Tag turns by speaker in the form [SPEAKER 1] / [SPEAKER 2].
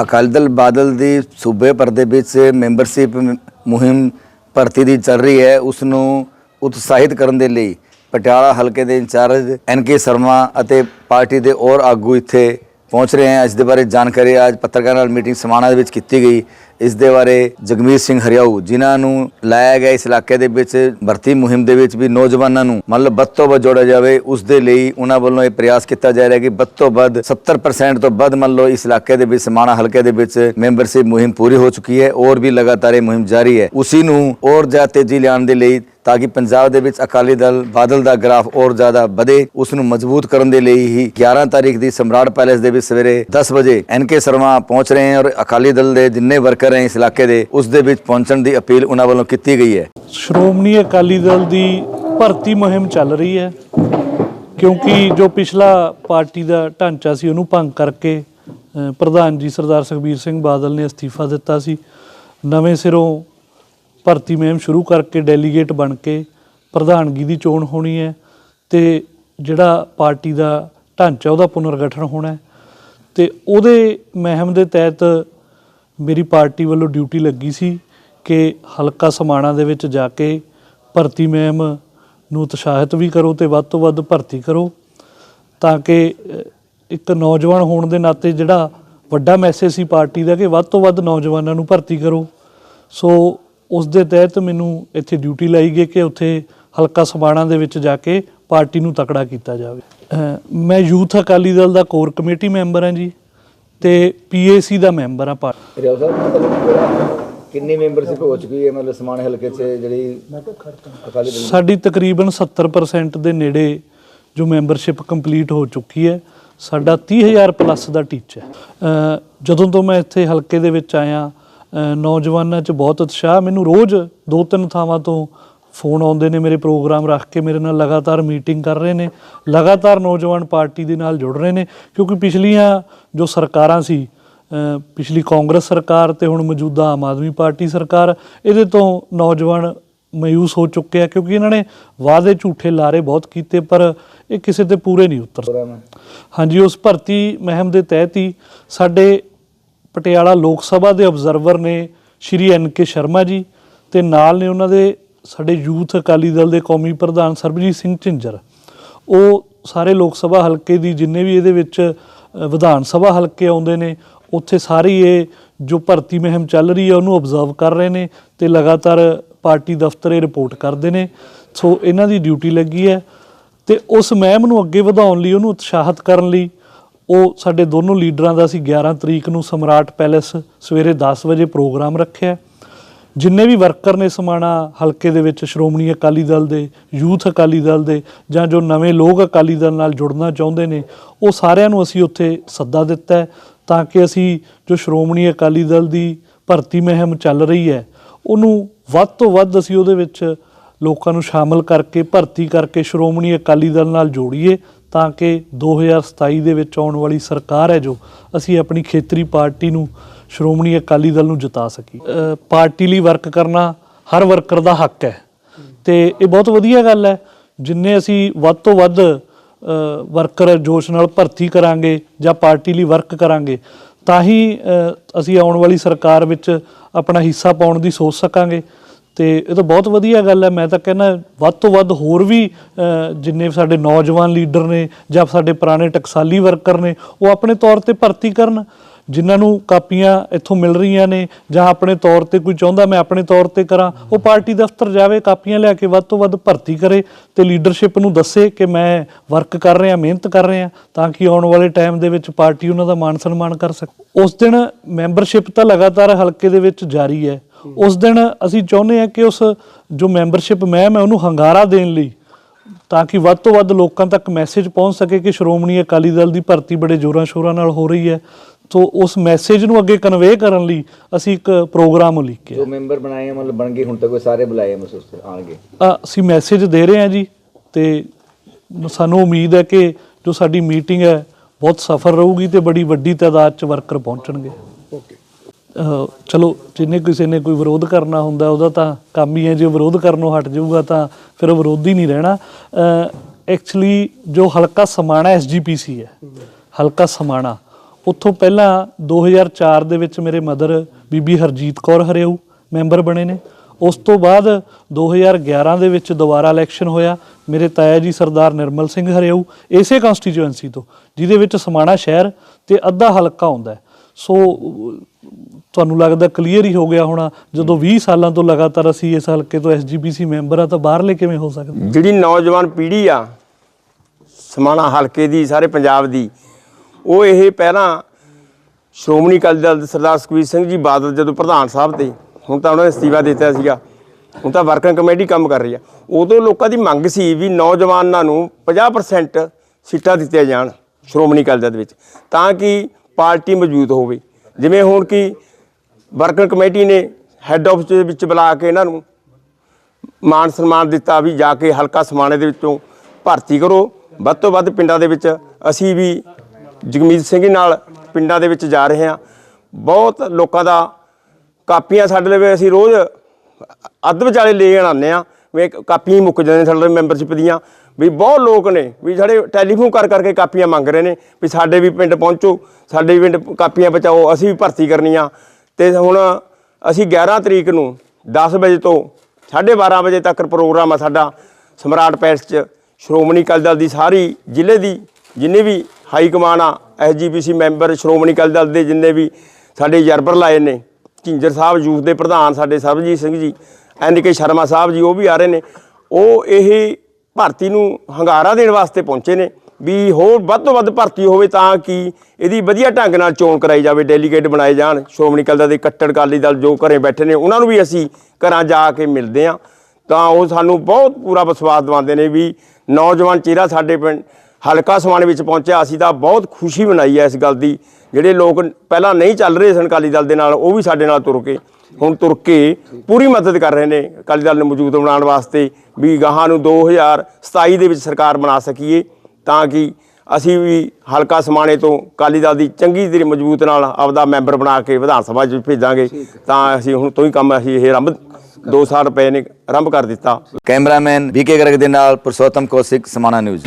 [SPEAKER 1] ਅਕਾਲੀ ਦਲ ਬਾਦਲ ਦੀ ਸੂਬੇ ਭਰ ਦੇ ਵਿੱਚ ਮੈਂਬਰਸ਼ਿਪ ਮੁਹਿੰਮ ਭਰਤੀ ਦੀ ਚੱਲ ਰਹੀ ਹੈ ਉਸ ਨੂੰ ਉਤਸ਼ਾਹਿਤ ਕਰਨ ਦੇ ਲਈ ਪਟਿਆਲਾ ਹਲਕੇ ਦੇ ਇੰਚਾਰਜ ਐਨ ਕੇ ਸ਼ਰਮਾ ਅਤੇ ਪਾਰਟੀ ਦੇ ਹੋਰ ਆਗੂ ਇੱਥੇ ਪਹੁੰਚ ਰਹੇ ਹਨ। ਇਸ ਦੇ ਬਾਰੇ ਜਾਣਕਾਰੀ, ਅੱਜ ਪੱਤਰਕਾਰਾਂ ਨਾਲ ਮੀਟਿੰਗ ਸਮਾਣਾ ਦੇ ਵਿੱਚ ਕੀਤੀ ਗਈ। ਇਸ ਦੇ ਬਾਰੇ ਜਗਮੀਤ ਸਿੰਘ ਹਰਿਆਊ, ਜਿਨ੍ਹਾਂ ਨੂੰ ਲਾਇਆ ਗਿਆ ਇਸ ਇਲਾਕੇ ਦੇ ਵਿੱਚ, ਭਰਤੀ ਮੁਹਿੰਮ ਦੇ ਵਿੱਚ ਵੀ ਨੌਜਵਾਨਾਂ ਨੂੰ ਮਤਲਬ ਵੱਧ ਤੋਂ ਵੱਧ ਜੋੜਿਆ ਜਾਵੇ, ਉਸ ਦੇ ਲਈ ਉਹਨਾਂ ਵੱਲੋਂ ਇਹ ਪ੍ਰਯਾਸ ਕੀਤਾ ਜਾ ਰਿਹਾ ਕਿ ਵੱਧ ਤੋਂ ਵੱਧ 70% ਤੋਂ ਵੱਧ ਮੰਨ ਲਓ ਇਸ ਇਲਾਕੇ ਦੇ ਵਿੱਚ, ਸਮਾਣਾ ਹਲਕੇ ਦੇ ਵਿੱਚ ਮੈਂਬਰਸ਼ਿਪ ਮੁਹਿੰਮ ਪੂਰੀ ਹੋ ਚੁੱਕੀ ਹੈ ਔਰ ਵੀ ਲਗਾਤਾਰ ਇਹ ਮੁਹਿੰਮ ਜਾਰੀ ਹੈ। ਉਸੀ ਨੂੰ ਔਰ ਜ਼ਿਆਦਾ ਤੇਜ਼ੀ ਲਿਆਉਣ ਦੇ ਲਈ ਤਾਂ ਕਿ ਪੰਜਾਬ ਦੇ ਵਿੱਚ ਅਕਾਲੀ ਦਲ ਬਾਦਲ ਦਾ ਗ੍ਰਾਫ ਹੋਰ ਜ਼ਿਆਦਾ ਵਧੇ, ਉਸ ਨੂੰ ਮਜ਼ਬੂਤ ਕਰਨ ਦੇ ਲਈ ਹੀ 11 ਤਾਰੀਖ ਦੀ ਸਮਰਾਟ ਪੈਲੇਸ ਦੇ ਵਿੱਚ ਸਵੇਰੇ 10 ਵਜੇ ਐਨ ਕੇ ਸ਼ਰਮਾ ਪਹੁੰਚ ਰਹੇ ਹਨ ਔਰ ਅਕਾਲੀ ਦਲ ਦੇ ਜਿੰਨੇ ਵਰਕਰ ਹੈ ਇਸ ਇਲਾਕੇ ਦੇ, ਉਸ ਦੇ ਵਿੱਚ ਪਹੁੰਚਣ ਦੀ ਅਪੀਲ ਉਹਨਾਂ ਵੱਲੋਂ ਕੀਤੀ ਗਈ ਹੈ।
[SPEAKER 2] ਸ਼੍ਰੋਮਣੀ ਅਕਾਲੀ ਦਲ ਦੀ ਭਰਤੀ ਮੁਹਿੰਮ ਚੱਲ ਰਹੀ ਹੈ, ਕਿਉਂਕਿ ਜੋ ਪਿਛਲਾ ਪਾਰਟੀ ਦਾ ਢਾਂਚਾ ਸੀ ਉਹਨੂੰ ਭੰਗ ਕਰਕੇ ਪ੍ਰਧਾਨ ਜੀ ਸਰਦਾਰ ਸੁਖਬੀਰ ਸਿੰਘ ਬਾਦਲ ਨੇ ਅਸਤੀਫਾ ਦਿੱਤਾ ਸੀ। ਨਵੇਂ ਸਿਰੋਂ ਭਰਤੀ ਮੁਹਿੰਮ ਸ਼ੁਰੂ ਕਰਕੇ ਡੈਲੀਗੇਟ ਬਣ ਕੇ ਪ੍ਰਧਾਨਗੀ ਦੀ ਚੋਣ ਹੋਣੀ ਹੈ ਤੇ ਜਿਹੜਾ ਪਾਰਟੀ ਦਾ ਢਾਂਚਾ ਉਹਦਾ ਪੁਨਰਗਠਨ ਹੋਣਾ ਹੈ ਤੇ ਉਹਦੇ ਮੁਹਿੰਮ ਦੇ ਤਹਿਤ ਮੇਰੀ ਪਾਰਟੀ ਵੱਲੋਂ ਡਿਊਟੀ ਲੱਗੀ ਸੀ ਕਿ ਹਲਕਾ ਸਮਾਣਾ ਦੇ ਵਿੱਚ ਜਾ ਕੇ ਭਰਤੀ ਮੈਮ ਨੂੰ ਉਤਸ਼ਾਹਿਤ ਵੀ ਕਰੋ ਤੇ ਵੱਧ ਤੋਂ ਵੱਧ ਭਰਤੀ ਕਰੋ ਤਾਂ ਕਿ ਇੱਕ ਨੌਜਵਾਨ ਹੋਣ ਦੇ ਨਾਤੇ ਜਿਹੜਾ ਵੱਡਾ ਮੈਸੇਜ ਸੀ ਪਾਰਟੀ ਦਾ ਕਿ ਵੱਧ ਤੋਂ ਵੱਧ ਨੌਜਵਾਨਾਂ ਨੂੰ ਭਰਤੀ ਕਰੋ। ਸੋ ਉਸ ਦੇ ਤਹਿਤ ਮੈਨੂੰ ਇੱਥੇ ਡਿਊਟੀ ਲਾਈ ਗਈ ਕਿ ਉੱਥੇ ਹਲਕਾ ਸਮਾਣਾ ਦੇ ਵਿੱਚ ਜਾ ਕੇ ਪਾਰਟੀ ਨੂੰ ਤਕੜਾ ਕੀਤਾ ਜਾਵੇ। ਮੈਂ ਯੂਥ ਅਕਾਲੀ ਦਲ ਦਾ ਕੋਰ ਕਮੇਟੀ ਮੈਂਬਰ ਹਾਂ ਜੀ। ਤੇ ਪੀਏਸੀ ਦਾ ਮੈਂਬਰ ਹਾਂ ਪਾ
[SPEAKER 1] ਰਿਆਉ ਸਾਹਿਬ ਮਤਲਬ ਕਿੰਨੀ ਮੈਂਬਰਸ਼ਿਪ ਹੋ ਚੁੱਕੀ ਹੈ? ਮਤਲਬ ਸਮਾਣੇ ਹਲਕੇ 'ਚ ਜਿਹੜੀ ਅਕਾਲੀ ਦਲ
[SPEAKER 2] ਸਾਡੀ ਤਕਰੀਬਨ 70% ਦੇ ਨੇੜੇ ਜੋ ਮੈਂਬਰਸ਼ਿਪ ਕੰਪਲੀਟ ਹੋ ਚੁੱਕੀ ਹੈ ਸਾਡਾ 30000 ਪਲੱਸ ਦਾ ਟੀਚਾ ਹੈ। ਅ, ਜਦੋਂ ਤੋਂ ਮੈਂ ਇੱਥੇ ਹਲਕੇ ਦੇ ਵਿੱਚ ਆਇਆ ਅ, ਨੌਜਵਾਨਾਂ 'ਚ ਬਹੁਤ ਉਤਸ਼ਾਹ। ਮੈਨੂੰ ਰੋਜ਼ ਦੋ ਤਿੰਨ ਥਾਵਾਂ ਤੋਂ ਫੋਨ ਆਉਂਦੇ ਨੇ ਮੇਰੇ ਪ੍ਰੋਗਰਾਮ ਰੱਖ ਕੇ ਮੇਰੇ ਨਾਲ ਲਗਾਤਾਰ ਮੀਟਿੰਗ ਕਰ ਰਹੇ ਨੇ ਲਗਾਤਾਰ ਨੌਜਵਾਨ ਪਾਰਟੀ ਦੇ ਨਾਲ ਜੁੜ ਰਹੇ ਨੇ ਕਿਉਂਕਿ ਪਿਛਲੀਆਂ ਜੋ ਸਰਕਾਰਾਂ ਸੀ ਪਿਛਲੀ ਕਾਂਗਰਸ ਸਰਕਾਰ ਤੇ ਹੁਣ ਮੌਜੂਦਾ ਆਮ ਆਦਮੀ ਪਾਰਟੀ ਸਰਕਾਰ ਇਹਦੇ ਤੋਂ ਨੌਜਵਾਨ ਮਾਯੂਸ ਹੋ ਚੁੱਕੇ ਆ ਕਿਉਂਕਿ ਇਹਨਾਂ ਨੇ ਵਾਅਦੇ ਝੂਠੇ ਲਾਰੇ ਬਹੁਤ ਕੀਤੇ ਪਰ ਇਹ ਕਿਸੇ ਤੇ ਪੂਰੇ ਨਹੀਂ ਉਤਰ ਹਾਂਜੀ ਉਸ ਭਰਤੀ ਮਹਿਮ ਦੇ ਤਹਿਤ ਹੀ ਸਾਡੇ ਪਟਿਆਲਾ ਲੋਕ ਸਭਾ ਦੇ ਅਬਜ਼ਰਵਰ ਨੇ ਸ਼੍ਰੀ ਐਨ ਕੇ ਸ਼ਰਮਾ ਜੀ ਤੇ ਨਾਲ ਨੇ ਉਹਨਾਂ ਦੇ ਸਾਡੇ ਯੂਥ ਅਕਾਲੀ ਦਲ ਦੇ ਕੌਮੀ ਪ੍ਰਧਾਨ ਸਰਬਜੀਤ ਸਿੰਘ ਝਿੰਜਰ, ਉਹ ਸਾਰੇ ਲੋਕ ਸਭਾ ਹਲਕੇ ਦੀ ਜਿੰਨੇ ਵੀ ਇਹਦੇ ਵਿੱਚ ਵਿਧਾਨ ਸਭਾ ਹਲਕੇ ਆਉਂਦੇ ਨੇ, ਉੱਥੇ ਸਾਰੀ ਇਹ ਜੋ ਭਰਤੀ ਮਹਿਮ ਚੱਲ ਰਹੀ ਹੈ ਉਹਨੂੰ ਅਬਜ਼ਰਵ ਕਰ ਰਹੇ ਨੇ ਤੇ ਲਗਾਤਾਰ ਪਾਰਟੀ ਦਫ਼ਤਰ ਇਹ ਰਿਪੋਰਟ ਕਰਦੇ ਨੇ। ਸੋ ਇਹਨਾਂ ਦੀ ਡਿਊਟੀ ਲੱਗੀ ਹੈ ਤੇ ਉਸ ਮਹਿਮ ਨੂੰ ਅੱਗੇ ਵਧਾਉਣ ਲਈ, ਉਹਨੂੰ ਉਤਸ਼ਾਹਿਤ ਕਰਨ ਲਈ, ਉਹ ਸਾਡੇ ਦੋਨੋਂ ਲੀਡਰਾਂ ਦਾ ਅਸੀਂ 11 ਤਰੀਕ ਨੂੰ ਸਮਰਾਟ ਪੈਲੇਸ ਸਵੇਰੇ 10 ਵਜੇ ਪ੍ਰੋਗਰਾਮ ਰੱਖਿਆ। ਜਿੰਨੇ ਵੀ ਵਰਕਰ ਨੇ ਸਮਾਣਾ ਹਲਕੇ ਦੇ ਵਿੱਚ, ਸ਼੍ਰੋਮਣੀ ਅਕਾਲੀ ਦਲ ਦੇ, ਯੂਥ ਅਕਾਲੀ ਦਲ ਦੇ, ਜਾਂ ਜੋ ਨਵੇਂ ਲੋਕ ਅਕਾਲੀ ਦਲ ਨਾਲ ਜੁੜਨਾ ਚਾਹੁੰਦੇ ਨੇ, ਉਹ ਸਾਰਿਆਂ ਨੂੰ ਅਸੀਂ ਉੱਥੇ ਸੱਦਾ ਦਿੱਤਾ ਹੈ, ਤਾਂ ਕਿ ਅਸੀਂ ਜੋ ਸ਼੍ਰੋਮਣੀ ਅਕਾਲੀ ਦਲ ਦੀ ਭਰਤੀ ਮੁਹਿੰਮ ਚੱਲ ਰਹੀ ਹੈ, ਉਹਨੂੰ ਵੱਧ ਤੋਂ ਵੱਧ ਅਸੀਂ ਉਹਦੇ ਵਿੱਚ ਲੋਕਾਂ ਨੂੰ ਸ਼ਾਮਲ ਕਰਕੇ, ਭਰਤੀ ਕਰਕੇ ਸ਼੍ਰੋਮਣੀ ਅਕਾਲੀ ਦਲ ਨਾਲ ਜੋੜੀਏ ਤਾਂ ਕਿ 2027 ਦੇ ਵਿੱਚ ਆਉਣ ਵਾਲੀ ਸਰਕਾਰ ਹੈ ਜੋ ਅਸੀਂ ਆਪਣੀ ਖੇਤਰੀ ਪਾਰਟੀ ਨੂੰ, ਸ਼੍ਰੋਮਣੀ ਅਕਾਲੀ ਦਲ ਨੂੰ ਜਿਤਾ ਸਕੀ। ਪਾਰਟੀ ਲਈ ਵਰਕ ਕਰਨਾ ਹਰ ਵਰਕਰ ਦਾ ਹੱਕ ਹੈ। ਤੇ ਇਹ ਬਹੁਤ ਵਧੀਆ ਗੱਲ ਹੈ। ਜਿੰਨੇ ਅਸੀਂ ਵੱਧ ਤੋਂ ਵੱਧ ਵਰਕਰ ਜੋਸ਼ ਨਾਲ ਭਰਤੀ ਕਰਾਂਗੇ ਜਾਂ ਪਾਰਟੀ ਲਈ ਵਰਕ ਕਰਾਂਗੇ, ਤਾਂ ਹੀ ਅਸੀਂ ਆਉਣ ਵਾਲੀ ਸਰਕਾਰ ਵਿੱਚ ਆਪਣਾ ਹਿੱਸਾ ਪਾਉਣ ਦੀ ਸੋਚ ਸਕਾਂਗੇ। ਤੇ ਇਹ ਤਾਂ ਬਹੁਤ ਵਧੀਆ ਗੱਲ ਹੈ, ਮੈਂ ਤਾਂ ਕਹਿੰਦਾ ਵੱਧ ਤੋਂ ਵੱਧ ਹੋਰ ਵੀ ਜਿੰਨੇ ਸਾਡੇ ਨੌਜਵਾਨ ਲੀਡਰ ਨੇ ਜਾਂ ਸਾਡੇ ਪੁਰਾਣੇ ਟਕਸਾਲੀ ਵਰਕਰ ਨੇ, ਉਹ ਆਪਣੇ ਤੌਰ ਤੇ ਭਰਤੀ ਕਰਨ। ਜਿਨ੍ਹਾਂ ਨੂੰ ਕਾਪੀਆਂ ਇੱਥੋਂ ਮਿਲ ਰਹੀਆਂ ਨੇ ਜਾਂ ਆਪਣੇ ਤੌਰ ਤੇ ਕੋਈ ਚਾਹੁੰਦਾ ਮੈਂ ਆਪਣੇ ਤੌਰ ਤੇ ਕਰਾਂ, ਉਹ ਪਾਰਟੀ ਦਫ਼ਤਰ ਜਾਵੇ, ਕਾਪੀਆਂ ਲਿਆ ਕੇ ਵੱਧ ਤੋਂ ਵੱਧ ਭਰਤੀ ਕਰੇ ਤੇ ਲੀਡਰਸ਼ਿਪ ਨੂੰ ਦੱਸੇ ਕਿ ਮੈਂ ਵਰਕ ਕਰ ਰਿਹਾ, ਮਿਹਨਤ ਕਰ ਰਿਹਾ, ਤਾਂ ਕਿ ਆਉਣ ਵਾਲੇ ਟਾਈਮ ਦੇ ਵਿੱਚ ਪਾਰਟੀ ਉਹਨਾਂ ਦਾ ਮਾਣ ਸਨਮਾਨ ਕਰ ਸਕੇ। ਉਸ ਦਿਨ ਮੈਂਬਰਸ਼ਿਪ ਤਾਂ ਲਗਾਤਾਰ ਹਲਕੇ ਦੇ ਵਿੱਚ ਜਾਰੀ ਹੈ। ਉਸ ਦਿਨ ਅਸੀਂ ਚਾਹੁੰਦੇ ਹਾਂ ਕਿ ਉਸ ਜੋ ਮੈਂਬਰਸ਼ਿਪ ਮੈਂ ਮੈਂ ਉਹਨੂੰ ਹੰਗਾਰਾ ਦੇਣ ਲਈ ਤਾਂ ਕਿ ਵੱਧ ਤੋਂ ਵੱਧ ਲੋਕਾਂ ਤੱਕ ਮੈਸੇਜ ਪਹੁੰਚ ਸਕੇ ਕਿ ਸ਼੍ਰੋਮਣੀ ਅਕਾਲੀ ਦਲ ਦੀ ਭਰਤੀ ਬੜੇ ਜ਼ੋਰਾਂ ਸ਼ੋਰਾਂ ਨਾਲ ਹੋ ਰਹੀ ਹੈ। ਸੋ ਉਸ ਮੈਸੇਜ ਨੂੰ ਅੱਗੇ ਕਨਵੇ ਕਰਨ ਲਈ ਅਸੀਂ ਇੱਕ ਪ੍ਰੋਗਰਾਮ ਉਲੀਕਿਆ
[SPEAKER 1] ਜੋ ਮੈਂਬਰ ਬਣਾਏ ਆ ਮਤਲਬ ਬਣ ਗਏ ਹੁਣ ਤੱਕ ਕੋਈ ਸਾਰੇ ਬੁਲਾਏ ਮਹਿਸੂਸ ਆਣਗੇ
[SPEAKER 2] ਅਸੀਂ ਮੈਸੇਜ ਦੇ ਰਹੇ ਹਾਂ ਜੀ ਤੇ ਸਾਨੂੰ ਉਮੀਦ ਹੈ ਕਿ ਜੋ ਸਾਡੀ ਮੀਟਿੰਗ ਹੈ ਬਹੁਤ ਸਫਲ ਰਹੂਗੀ ਤੇ ਬੜੀ ਵੱਡੀ ਤਾਦਾਦ ਚ ਵਰਕਰ ਪਹੁੰਚਣਗੇ।
[SPEAKER 1] ਓਕੇ
[SPEAKER 2] ਚਲੋ, ਜਿੰਨੇ ਕਿਸੇ ਨੇ ਕੋਈ ਵਿਰੋਧ ਕਰਨਾ ਹੁੰਦਾ, ਉਹਦਾ ਤਾਂ ਕੰਮ ਹੀ ਹੈ। ਜੇ ਉਹ ਵਿਰੋਧ ਕਰਨੋਂ ਹਟ ਜਾਊਗਾ ਤਾਂ ਫਿਰ ਉਹ ਵਿਰੋਧੀ ਨਹੀਂ ਰਹਿਣਾ। ਐਕਚੁਅਲੀ ਜੋ ਹਲਕਾ ਸਮਾਣਾ ਐਸਜੀਪੀਸੀ ਹੈ, ਹਲਕਾ ਸਮਾਣਾ, ਉੱਥੋਂ ਪਹਿਲਾਂ 2004 ਦੇ ਵਿੱਚ ਮੇਰੇ ਮਦਰ ਬੀਬੀ ਹਰਜੀਤ ਕੌਰ ਹਰਿਆਊ ਮੈਂਬਰ ਬਣੇ ਨੇ। ਉਸ ਤੋਂ ਬਾਅਦ 2011 ਦੇ ਵਿੱਚ ਦੁਬਾਰਾ ਇਲੈਕਸ਼ਨ ਹੋਇਆ। ਮੇਰੇ ਤਾਇਆ ਜੀ ਸਰਦਾਰ ਨਿਰਮਲ ਸਿੰਘ ਹਰਿਆਊ ਇਸੇ ਕਨਸਟੀਚੁਐਂਸੀ ਤੋਂ, ਜਿਹਦੇ ਵਿੱਚ ਸਮਾਣਾ ਸ਼ਹਿਰ ਤੇ ਅੱਧਾ ਹਲਕਾ ਆਉਂਦਾ ਹੈ। ਸੋ ਤੁਹਾਨੂੰ ਲੱਗਦਾ ਕਲੀਅਰ ਹੀ ਹੋ ਗਿਆ ਹੋਣਾ ਜਦੋਂ 20 ਸਾਲਾਂ ਤੋਂ ਲਗਾਤਾਰ ਅਸੀਂ ਇਸ ਹਲਕੇ ਤੋਂ ਐਸਜੀਪੀਸੀ ਮੈਂਬਰ ਆ ਤਾਂ ਬਾਹਰਲੇ ਕਿਵੇਂ ਹੋ ਸਕਦੇ?
[SPEAKER 3] ਜਿਹੜੀ ਨੌਜਵਾਨ ਪੀੜ੍ਹੀ ਆ ਸਮਾਣਾ ਹਲਕੇ ਦੀ ਸਾਰੇ ਪੰਜਾਬ ਦੀ ਉਹ ਇਹ ਪਹਿਲਾਂ ਸ਼੍ਰੋਮਣੀ ਅਕਾਲੀ ਦਲ ਦੇ ਸਰਦਾਰ ਸੁਖਬੀਰ ਸਿੰਘ ਜੀ ਬਾਦਲ ਜਦੋਂ ਪ੍ਰਧਾਨ ਸਾਹਿਬ ਤੇ ਹੁਣ ਤਾਂ ਉਹਨਾਂ ਨੇ ਅਸਤੀਫਾ ਦਿੱਤਾ ਸੀਗਾ ਹੁਣ ਤਾਂ ਵਰਕਿੰਗ ਕਮੇਟੀ ਕੰਮ ਕਰ ਰਹੀ ਆ। ਉਦੋਂ ਲੋਕਾਂ ਦੀ ਮੰਗ ਸੀ ਵੀ ਨੌਜਵਾਨਾਂ ਨੂੰ 50% ਸੀਟਾਂ ਦਿੱਤੀਆਂ ਜਾਣ ਸ਼੍ਰੋਮਣੀ ਅਕਾਲੀ ਦਲ ਦੇ ਵਿੱਚ ਤਾਂ ਕਿ ਪਾਰਟੀ ਮੌਜੂਦ ਹੋਵੇ। ਜਿਵੇਂ ਹੁਣ ਕਿ ਵਰਕਿੰਗ ਕਮੇਟੀ ਨੇ ਹੈੱਡ ਆਫਿਸ ਦੇ ਵਿੱਚ ਬੁਲਾ ਕੇ ਇਹਨਾਂ ਨੂੰ ਮਾਨ ਸਨਮਾਨ ਦਿੱਤਾ ਵੀ ਜਾ ਕੇ ਹਲਕਾ ਸਮਾਣੇ ਦੇ ਵਿੱਚੋਂ ਭਰਤੀ ਕਰੋ। ਵੱਧ ਤੋਂ ਵੱਧ ਪਿੰਡਾਂ ਦੇ ਵਿੱਚ ਅਸੀਂ ਵੀ ਜਗਮੀਤ ਸਿੰਘ ਨਾਲ ਪਿੰਡਾਂ ਦੇ ਵਿੱਚ ਜਾ ਰਹੇ ਹਾਂ। ਬਹੁਤ ਲੋਕਾਂ ਦਾ ਕਾਪੀਆਂ ਸਾਡੇ ਲਈ ਅਸੀਂ ਰੋਜ਼ ਅੱਧ ਵਿਚਾਲੇ ਲੈ ਆਉਂਦੇ ਆ ਵੀ ਕਾਪੀਆਂ ਹੀ ਮੁੱਕ ਜਾਂਦੀਆਂ ਸਾਡੇ ਮੈਂਬਰਸ਼ਿਪ ਦੀਆਂ। ਵੀ ਬਹੁਤ ਲੋਕ ਨੇ, ਵੀ ਸਾਡੇ ਟੈਲੀਫੋਨ ਕਰ ਕਰਕੇ ਕਾਪੀਆਂ ਮੰਗ ਰਹੇ ਨੇ, ਵੀ ਸਾਡੇ ਵੀ ਪਿੰਡ ਪਹੁੰਚੋ, ਸਾਡੇ ਵੀ ਪਿੰਡ ਕਾਪੀਆਂ ਬਚਾਓ, ਅਸੀਂ ਵੀ ਭਰਤੀ ਕਰਨੀਆਂ। ਤੇ ਹੁਣ ਅਸੀਂ 11 ਤਰੀਕ ਨੂੰ 10 ਵਜੇ ਤੋਂ 12:30 ਵਜੇ ਤੱਕ ਪ੍ਰੋਗਰਾਮ ਆ ਸਾਡਾ ਸਮਰਾਟ ਪੈਲਸ 'ਚ। ਸ਼੍ਰੋਮਣੀ ਅਕਾਲੀ ਦਲ ਦੀ ਸਾਰੀ ਜ਼ਿਲ੍ਹੇ ਦੀ ਜਿੰਨੇ ਵੀ ਹਾਈ ਕਮਾਨ ਆ ਐਸਜੀਪੀਸੀ ਮੈਂਬਰ, ਸ਼੍ਰੋਮਣੀ ਅਕਾਲੀ ਦਲ ਦੇ ਜਿੰਨੇ ਵੀ ਸਾਡੇ ਜਰਬਰ ਲਾਏ ਨੇ, ਝਿੰਜਰ ਸਾਹਿਬ, ਯੂਥ ਦੇ ਪ੍ਰਧਾਨ ਸਾਡੇ ਸਰਬਜੀਤ ਸਿੰਘ ਜੀ ਐਨ ਕੇ ਸ਼ਰਮਾ ਸਾਹਿਬ ਜੀ, ਉਹ ਵੀ ਆ ਰਹੇ ਨੇ। ਉਹ ਇਹ ਭਰਤੀ ਨੂੰ ਹੰਗਾਰਾ ਦੇਣ ਵਾਸਤੇ ਪਹੁੰਚੇ ਨੇ ਵੀ ਹੋਰ ਵੱਧ ਤੋਂ ਵੱਧ ਭਰਤੀ ਹੋਵੇ ਤਾਂ ਕਿ ਇਹਦੀ ਵਧੀਆ ਢੰਗ ਨਾਲ ਚੋਣ ਕਰਾਈ ਜਾਵੇ, ਡੈਲੀਗੇਟ ਬਣਾਏ ਜਾਣ। ਸ਼੍ਰੋਮਣੀ ਅਕਾਲੀ ਦਲ ਦੇ ਕੱਟੜ ਅਕਾਲੀ ਦਲ ਜੋ ਘਰੇ ਬੈਠੇ ਨੇ, ਉਹਨਾਂ ਨੂੰ ਵੀ ਅਸੀਂ ਘਰਾਂ ਜਾ ਕੇ ਮਿਲਦੇ ਹਾਂ। ਤਾਂ ਉਹ ਸਾਨੂੰ ਬਹੁਤ ਪੂਰਾ ਵਿਸ਼ਵਾਸ ਦਿਵਾਉਂਦੇ ਨੇ ਵੀ ਨੌਜਵਾਨ ਚਿਹਰਾ ਸਾਡੇ ਪਿੰਡ ਹਲਕਾ ਸਮਾਨ ਵਿੱਚ ਪਹੁੰਚਿਆ, ਅਸੀਂ ਤਾਂ ਬਹੁਤ ਖੁਸ਼ੀ ਮਨਾਈ ਹੈ ਇਸ ਗੱਲ ਦੀ। ਜਿਹੜੇ ਲੋਕ ਪਹਿਲਾਂ ਨਹੀਂ ਚੱਲ ਰਹੇ ਸਨ ਅਕਾਲੀ ਦਲ ਦੇ ਨਾਲ, ਉਹ ਵੀ ਸਾਡੇ ਨਾਲ ਤੁਰ ਕੇ ਹੁਣ ਤੁਰ ਕੇ ਪੂਰੀ ਮਦਦ ਕਰ ਰਹੇ ਨੇ। ਅਕਾਲੀ ਦਲ ਨੂੰ ਮੌਜੂਦ ਬਣਾਉਣ ਵਾਸਤੇ ਵੀ ਗਾਹਾਂ ਨੂੰ 2027 ਦੇ ਵਿੱਚ ਸਰਕਾਰ ਬਣਾ ਸਕੀਏ ਤਾਂ ਕਿ ਅਸੀਂ ਵੀ ਹਲਕਾ ਸਮਾਣੇ ਤੋਂ ਅਕਾਲੀ ਦਲ ਦੀ ਚੰਗੀ ਤਰੀ ਮਜ਼ਬੂਤ ਨਾਲ ਆਪਦਾ ਮੈਂਬਰ ਬਣਾ ਕੇ ਵਿਧਾਨ ਸਭਾ 'ਚ ਭੇਜਾਂਗੇ। ਤਾਂ ਅਸੀਂ ਹੁਣ ਤੋਂ ਹੀ ਕੰਮ ਅਸੀਂ ਇਹ ਆਰੰਭ 2 ਸਾਲ ਪਏ ਨੇ ਆਰੰਭ ਕਰ ਦਿੱਤਾ।
[SPEAKER 1] ਕੈਮਰਾਮੈਨ ਵੀਕੇ ਗਰਗ ਦੇ ਨਾਲ ਪੁਰਸ਼ੋਤਮ ਕੌਸ਼ਿਕ ਸਮਾਣਾ ਨਿਊਜ਼।